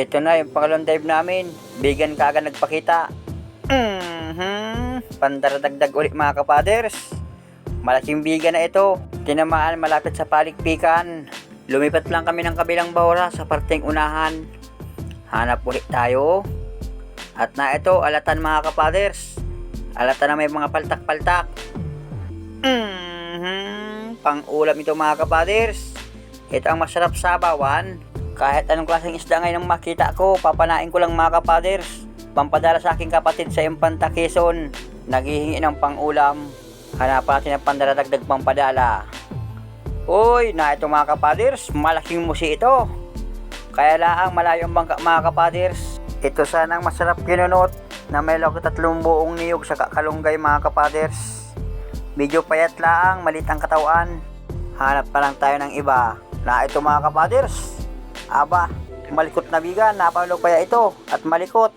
Ito na yung pangalawang dive namin. Bigan ka agad nagpakita. Mhm. Pandaradagdag ulit mga kapaders. Malaking bigan na ito. Tinamaan malapit sa palikpikan. Lumipat lang kami ng kabilang bahura sa parteng unahan. Hanap ulit tayo. At na ito, alatan mga kapaders. Alatan na may mga paltak-paltak. Mhm. Pang-ulam ito mga kapaders. Ito ang masarap sa bawan. Kahit anong klaseng isda ngayon ang makita ko, papanain ko lang mga kapaders. Pampadala sa aking kapatid sa Impanta Quezon. Naghihingi ng pang-ulam. Hanapan natin ang pandaradagdag pampadala. Uy, na ito mga kapaders, malaking musi ito. Kaya laang malayo ang bangka mga kapaders. Ito sana ang masarap kinunot na may log tatlong buong niyog sa kakalunggay mga kapaders. Medyo payat lang, malit ang katawan. Hanap pa lang tayo ng iba. Na ito mga kapaders. Aba, malikot na bigan, napalog kaya ito at malikot.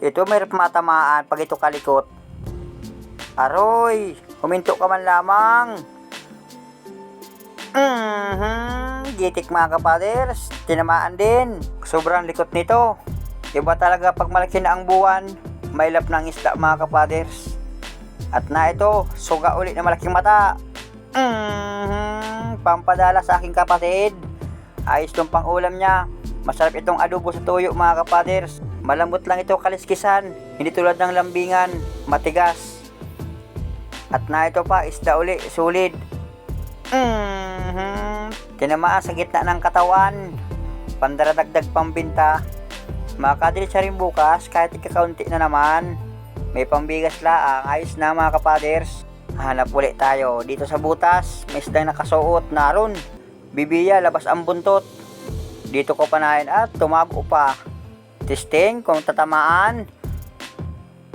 Ito may matamaan pag ito kalikot. Aroy, huminto ka man lamang. Mhm, gitik mga kapaders, tinamaan din. Sobrang likot nito. Iba talaga pag malaki na ang buwan, may lap ng isda mga kapaders. At na ito, suga ulit na malaking mata. Mhm, pampadala sa aking kapatid. Ayos tong pang-ulam niya. Masarap itong adobo sa tuyo mga kapaders. Malambot lang ito kaliskisan. Hindi tulad ng lambingan. Matigas. At na ito pa, isda uli, sulit. Mhm. Tinamaan sa gitna ng katawan. Pandaradagdag pambinta. Makakadili siya rin bukas kahit ikakaunti na naman. May pambigas laang. Ayos na mga kapaders. Hanap ulit tayo. Dito sa butas, may isdang nakasuot. Naroon. Bibiya, labas ang buntot. Dito ko panahin at tumago pa. Testing kung tatamaan.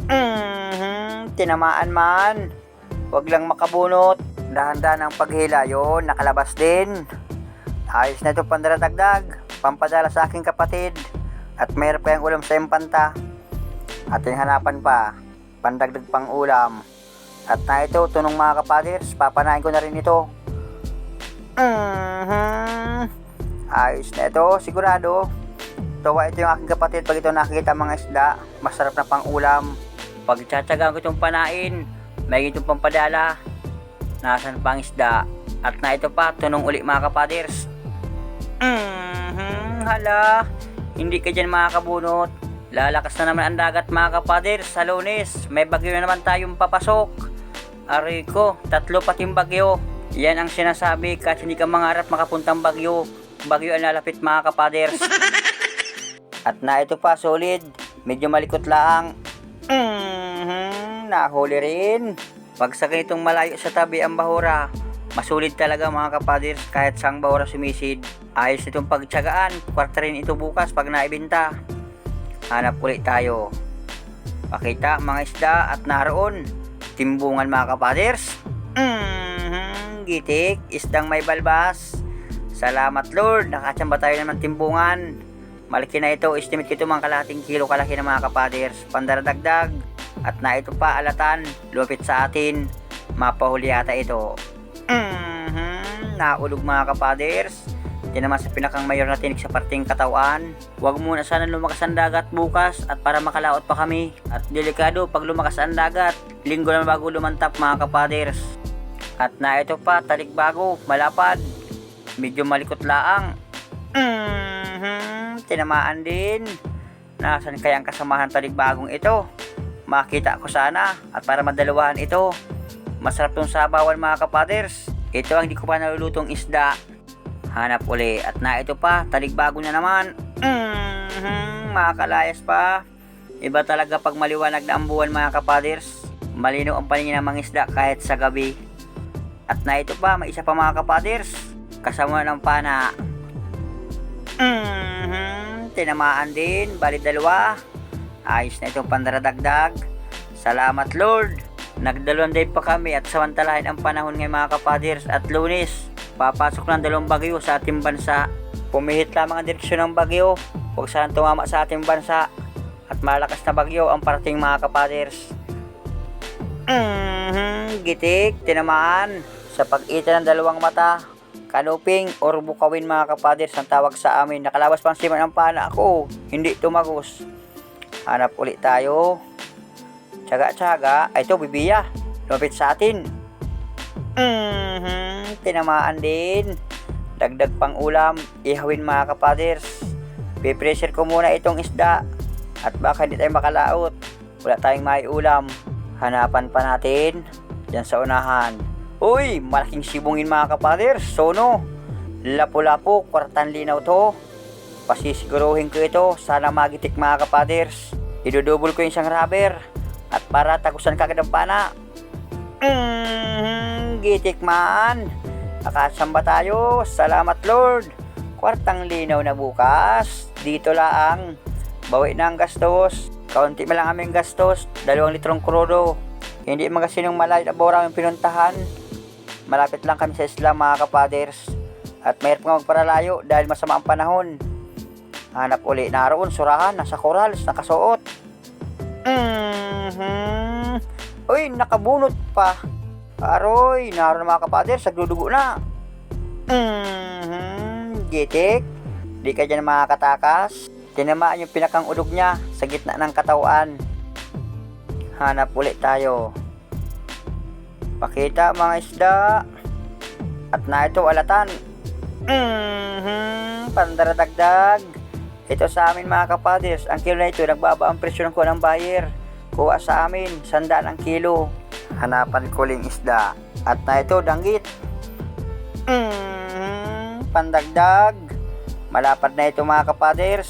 Mhm, tinamaan man. Huwag lang makabunot. Dahan-dahan ang paghila yun, nakalabas din. Ayos na ito pandaradagdag. Pampadala sa aking kapatid. At mayroon pa yung ulam sa impanta. Ating hanapan pa. Pandagdag pang ulam. At na ito, tunong mga kapaders, papanain ko na rin ito. Mhm. Ayos na ito, sigurado. Tawa ito yung aking kapatid pag ito nakikita mga isda. Masarap na pang ulam. Pag tsatsagaan ko itong panain, may itong pampadala. Nasaan pang isda? At na ito pa, tunong uli mga kapaders. Mhm, hala. Hindi ka dyan makakabunot. Lalakas na naman ang dagat mga kapaders sa lunes. May bagyo na naman tayong papasok. Aray ko, tatlo pating bagyo. Yan ang sinasabi kasi hindi ka mangarap makapuntang bagyo. Bagyo ang lalapit mga kapaders. At na ito pa, solid. Medyo malikot lang. Mhm, nahuli rin. Pag sa ganitong malayo sa tabi ang bahura, masulit talaga mga kapaders kahit sang bahura sumisid. Ayos itong pagtsagaan, kwarta rin ito bukas pag naibenta. Hanap ulit tayo. Pakita mga isda at naroon. Timbungan mga kapaders. Mhm, gitik, isdang may balbas. Salamat Lord, nakatsamba tayo naman timbungan. Malaki na ito, estimate ko ito mga kalahating kilo kalaki ng mga kapaders. Pandaradagdag. At na ito pa alatan, lupit sa atin. Mapahuli yata ito. Mhm, naulog mga kapaders. Yan naman sa pinakang mayor na tinik sa parting katawan. Huwag muna sana lumakas ang dagat bukas at para makalaot pa kami. At delikado pag lumakas ang dagat, linggo na bago lumantap mga kapaders. At na ito pa, talikbago, malapad. Medyo malikot laang. Mhm, tinamaan din. Nasaan kaya ang kasamahan taligbagong ito? Makita ko sana at para madalawahan ito. Masarap tong sabawan mga kapaders. Ito ang di ko pa nalulutong isda. Hanap uli at na ito pa, taligbago na naman. Mhm, makakalayas pa. Iba talaga pag maliwanag na ang buwan mga kapaders. Malinaw ang paningin ng mga isda kahit sa gabi. At na ito pa, may isa pa mga kapaders. Kasama ng pana. Mhm, tinamaan din, bali dalawa. Ayos na itong pandaradagdag. Salamat Lord. Nagdalawang day pa kami at samantalahin ang panahon ng mga kapaders at lunes. Papasok ng dalawang bagyo sa ating bansa. Pumihit lamang ang direksyon ng bagyo. Huwag saan tumama sa ating bansa. At malakas na bagyo ang parating mga kapaders. Mhm, gitik, tinamaan. Sa pag-ita ng dalawang mata, kanuping or bukawin mga kapaders ang tawag sa amin. Nakalabas pang siman ang pana ko, hindi tumagos. Hanap ulit tayo. Tsaga-tsaga, ay ito bibiya. Lumapit sa atin. Mhm, tinamaan din. Dagdag pang ulam, ihawin mga kapaders. Pipressure ko muna itong isda at baka hindi tayo makalaot. Wala tayong may ulam. Hanapan pa natin dyan sa unahan. Uy, malaking sibungin mga kapaders. Sono. Lapo-lapo, kwartan linaw to. Pasisiguruhin ko ito. Sana magitik mga kapaders. Idudubol ko yung isang rubber. At para tagusan kagad ang pana. Mm, gitik man. Nakasamba tayo. Salamat Lord. Kwartang linaw na bukas. Dito lang. Bawi na ang gastos. Kaunti pa lang aming gastos. Dalawang litrong krudo. Hindi mga sinong malayo na bora ang pinuntahan. Malapit lang kami sa Islam mga kapaders. At mayroon nga magparalayo dahil masama ang panahon. Hanap uli naroon, surahan, nasa corals, nakasuot. Mhm. Uy, nakabunot pa. Aroy, naroon mga kapaders, nagdudugo na. Mhm. Gitik. Di ka dyan makakatakas. Tinamaan yung pinakang udog niya sa gitna ng katawan. Hanap ulit tayo. Pakita mga isda. At na ito alatan. Mhm, pandaradagdag. Ito sa amin mga kapaders. Ang kilo na ito, nagbaba ang presyo ng ng buyer. Kuha sa amin, sandaan ang kilo. Hanapan ko ling isda. At na ito, danggit. Mhm, pandagdag. Malapad na ito mga kapaders.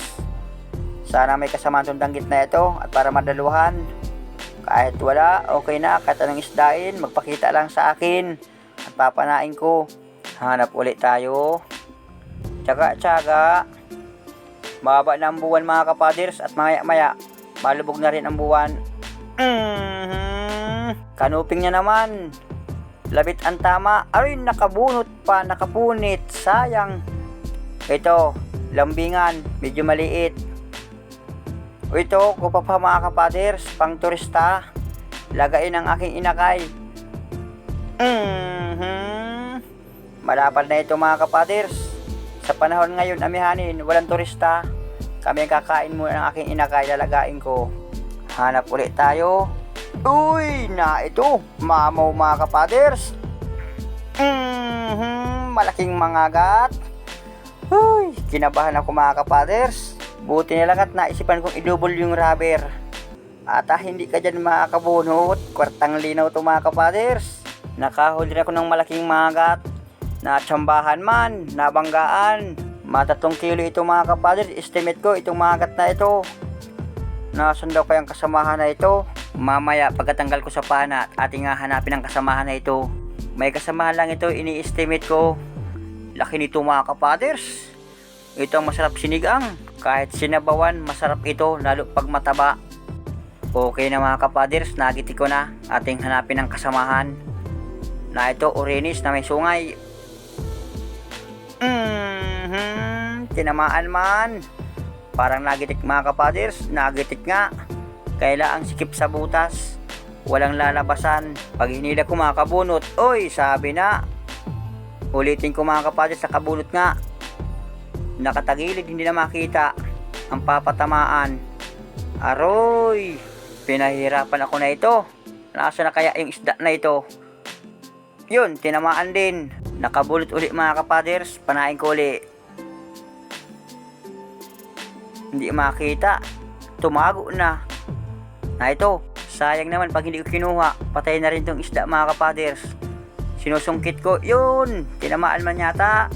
Sana may kasama itong danggit na ito at para madaluhan. Kahit wala, okay na. Kahit anong isdain, magpakita lang sa akin. At papanain ko. Hanap ulit tayo. Tsaga-tsaga. Baba na ang buwan mga kapaders at maya-maya. Malubog na rin ang buwan. Mhm. Kanuping niya naman. Labit ang tama. Aray, nakabunot pa, nakapunit. Sayang. Ito, lambingan. Medyo maliit. O ito, kupa pa mga kapaders, pang turista. Lagain ang aking inakay. Mhm. Malapad na ito mga kapaders. Sa panahon ngayon, amihanin, walang turista. Kami ang kakain muna ng aking inakay, lalagain ko. Hanap ulit tayo. Uy, na ito, mamaw mga kapaders. Mhm, malaking mangagat. Uy, kinabahan ako mga kapaders. Buti na lang at naisipan kong idouble yung rubber. At ah, hindi ka dyan makakabunot. Kwartang linaw to mga kapaders. Nakahuli na ako ng malaking magat. Natsambahan man, nabanggaan. Matatong kilo ito mga kapaders. Estimate ko itong magat na ito. Nasaan daw kayang kasamahan na ito? Mamaya pagkatanggal ko sa pana at ating nga hanapin ang kasamahan na ito. May kasamahan lang ito, ini-estimate ko. Laki nito mga kapaders. Ito masarap sinigang. Kahit sinabawan, masarap ito lalo pag mataba. Okay na mga kapaders, nagiti ko na. Ating hanapin ang kasamahan. Na ito, orinis na may sungay. Mhm, tinamaan man. Parang nagitik mga kapaders, nagitik nga. Kaila ang sikip sa butas. Walang lalabasan. Pag hinila ko mga kabunot, oy, sabi na. Ulitin ko mga kapaders sa kabunot nga. Nakatagilid, hindi na makita ang papatamaan. Aroy, pinahirapan ako na ito. Nasa na kaya yung isda na ito? Yun, tinamaan din. Nakabulot uli mga kapaders, panain ko uli. Hindi makita. Tumago na. Na ito, sayang naman pag hindi ko kinuha, patay na rin tong isda mga kapaders. Sinusungkit ko, yun, tinamaan man yata.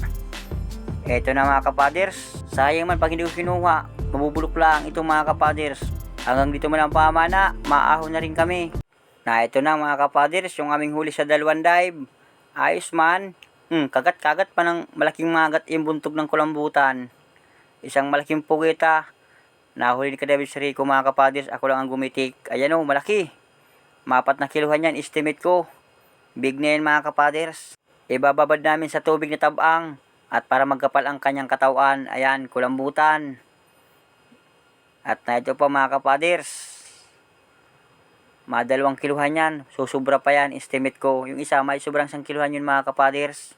Eto na mga kapaders, sayang man pag hindi ko kinuha, mabubulok lang itong mga kapaders. Hanggang dito man ang pamana, maahon na rin kami. Na ito na mga kapaders, yung aming huli sa dalawang dive. Ayos man. Hmm, kagat-kagat pa ng malaking magat yung buntog ng kulambutan. Isang malaking pugita. Nahuli ni Kadabit si Rico mga kapaders, ako lang ang gumitik. Ayan o, malaki. Mapat na kiluhan yan, estimate ko. Big na yan mga kapaders. Ibababad namin sa tubig na tabang. At para magkapal ang kanyang katawan, ayan, kulambutan. At na ito pa mga kapaders. Madalawang kiluhan yan. Susubra pa yan, estimate ko. Yung isa, may sobrang isang kiluhan yun mga kapaders.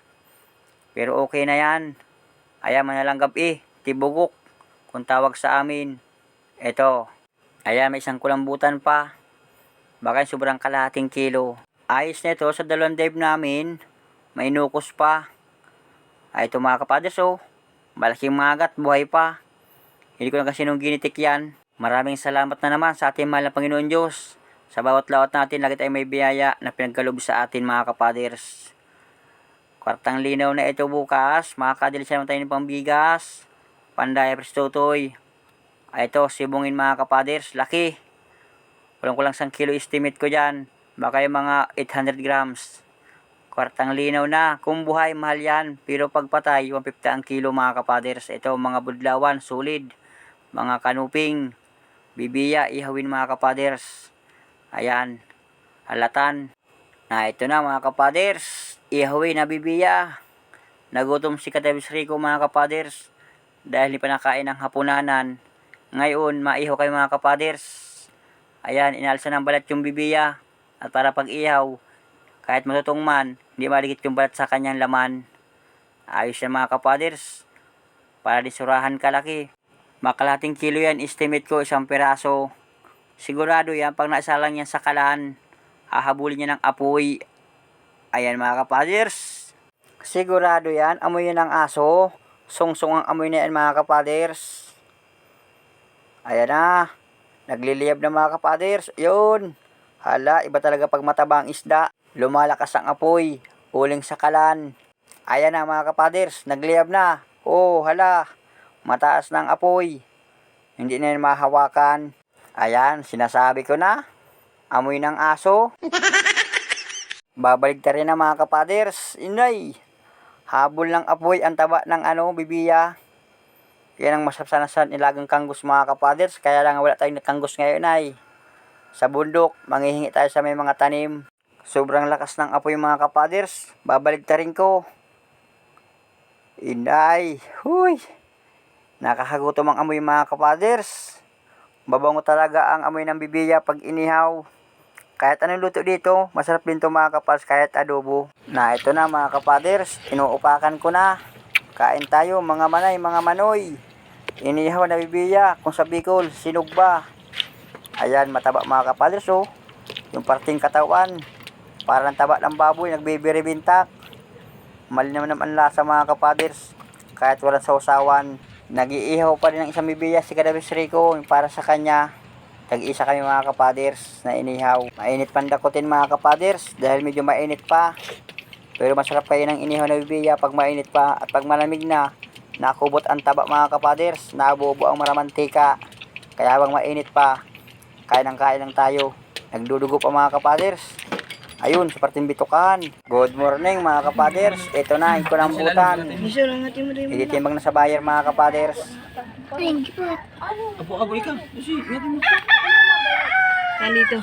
Pero okay na yan. Ayan, manalang gabi. Tibugok. Kung tawag sa amin. Ito. Ayan, may isang kulambutan pa. Baka sobrang kalahating kilo. Ayos na ito sa dalawang dive namin. May nukos pa. Ay, ito mga kapadres oh. Malaking magat, buhay pa. Hindi ko na kasi nung ginitik yan. Maraming salamat na naman sa ating mahal na Panginoon Diyos. Sa bawat lawat natin, lagi tayong may biyaya na pinagkalob sa atin mga kapaders. Kwartang linaw na ito bukas. Makakadili siya naman tayo ng pambigas. Pandaya prestotoy. Ay ito, sibungin mga kapaders. Laki. Walang kulang sang kilo estimate ko dyan. Baka yung mga 800 grams. Kwartang linaw na. Kung buhay, mahal yan. Pero pag patay, 150 ang kilo mga kapaders. Ito, mga budlawan, solid. Mga kanuping. Bibiya, ihawin mga kapaders. Ayan. Halatan. Na ito na mga kapaders. Ihawin na bibiya. Nagutom si Katabis Rico mga kapaders. Dahil hindi pa nakain ng hapunanan. Ngayon, maihaw kayo mga kapaders. Ayan, inalsa ng balat yung bibiya. At para pag ihaw, kahit matutong man, hindi maligit yung balat sa kanyang laman. Ayos yan mga kapaders. Para di surahan kalaki. Makalating kilo yan, estimate ko isang piraso. Sigurado yan, pag naisalang yan sa kalan, hahabulin niya ng apoy. Ayan mga kapaders. Sigurado yan, amoy yan ng aso. Sungsong ang amoy na yan mga kapaders. Ayan na. Nagliliyab na mga kapaders. Yun. Hala, iba talaga pag mataba ang isda. Lumalakas ang apoy. Uling sa kalan. Ayan na mga kapaders. Nagliyab na. Oh, hala. Mataas na ang apoy. Hindi na mahawakan. Ayan, sinasabi ko na. Amoy ng aso. Babalik rin na mga kapaders. Inay. Habol ng apoy ang taba ng ano, bibiya. Yan ang masarap sana sa nilagang kanggos mga kapaders. Kaya lang wala tayong kanggos ngayon ay. Sa bundok, manghihingi tayo sa may mga tanim. Sobrang lakas ng apoy mga kapaders. Babalik ta rin ko. Inay. Huy. Nakakagutom ang amoy mga kapaders. Babango talaga ang amoy ng bibiya pag inihaw. Kahit anong luto dito, masarap din to mga kapaders kahit adobo. Na ito na mga kapaders, inuupakan ko na. Kain tayo mga manay, mga manoy. Inihaw na bibiya, kung sa Bicol, sinugba. Ayan, mataba mga kapaders oh. Yung parting katawan, parang taba ng baboy, nagbibiribintak. Mali naman naman lasa mga kapaders. Kahit walang sausawan. Nag-iihaw pa rin ng isang bibiya si Kadabis Rico para sa kanya. Tag-isa kami mga kapaders na inihaw. Mainit pandakutin mga kapaders dahil medyo mainit pa. Pero masarap kayo ng inihaw na bibiya pag mainit pa at pag malamig na. Nakubot ang taba mga kapaders. Nabubo ang maramantika. Kaya habang mainit pa, kain ng kain lang tayo. Nagdudugo pa mga kapaders. Ayun, sa parting bitukan. Good morning mga kapaders. Ito na, natin mo rin. Ititimbang na sa buyer mga kapaders. Apo ako ikaw. Kasi natin mo. Nandito.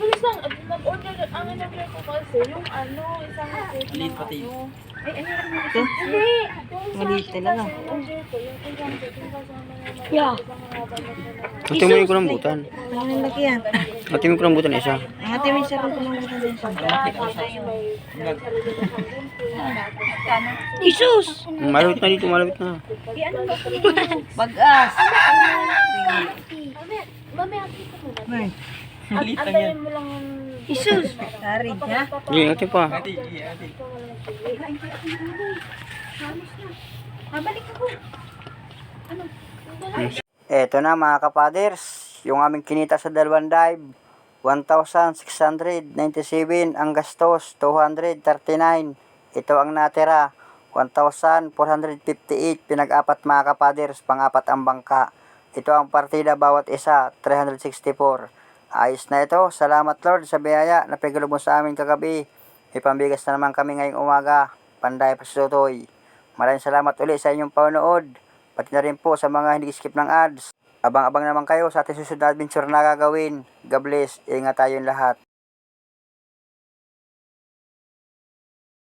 Bilis lang, mag-order, ang in-order ko kasi, yung ano, isang cake Maliit pati. ano. Ay, ano yung Ito. Hindi! Yung Maliit sa- talaga. kasi order ko, yung isang cake, yung kasama naman. Yeah. Ibang mga banat na naman. Ito mo yung kulambutan. Ano yung laki yan? Ito mo yung kulambutan isa. Ang ate may sarang kumamutan din siya. Tapos may sarili ko. Isus! Malapit na dito, malapit na. Di ano ba? Bagas! Mamaya, mamaya kita mo ba? May. At Maliit lang yan. mo lang yung... Isus! Tari, ha? Hindi, ate pa. Ate, ate. Mabalik ako. Ano? Ito na mga kapaders, yung aming kinita sa dalawang dive. 1,697 ang gastos, 239. Ito ang natira, 1,458 pinag-apat mga kapaders, pang-apat ang bangka. Ito ang partida bawat isa, 364. Ayos na ito. Salamat Lord sa biyaya na pigalo mo sa amin kagabi. Ipambigas na naman kami ngayong umaga. Panday Pasutoy. Maraming salamat ulit sa inyong panonood. Pati na rin po sa mga hindi skip ng ads. Abang-abang naman kayo sa ating susunod na adventure na gagawin. God bless. Ingat tayong lahat.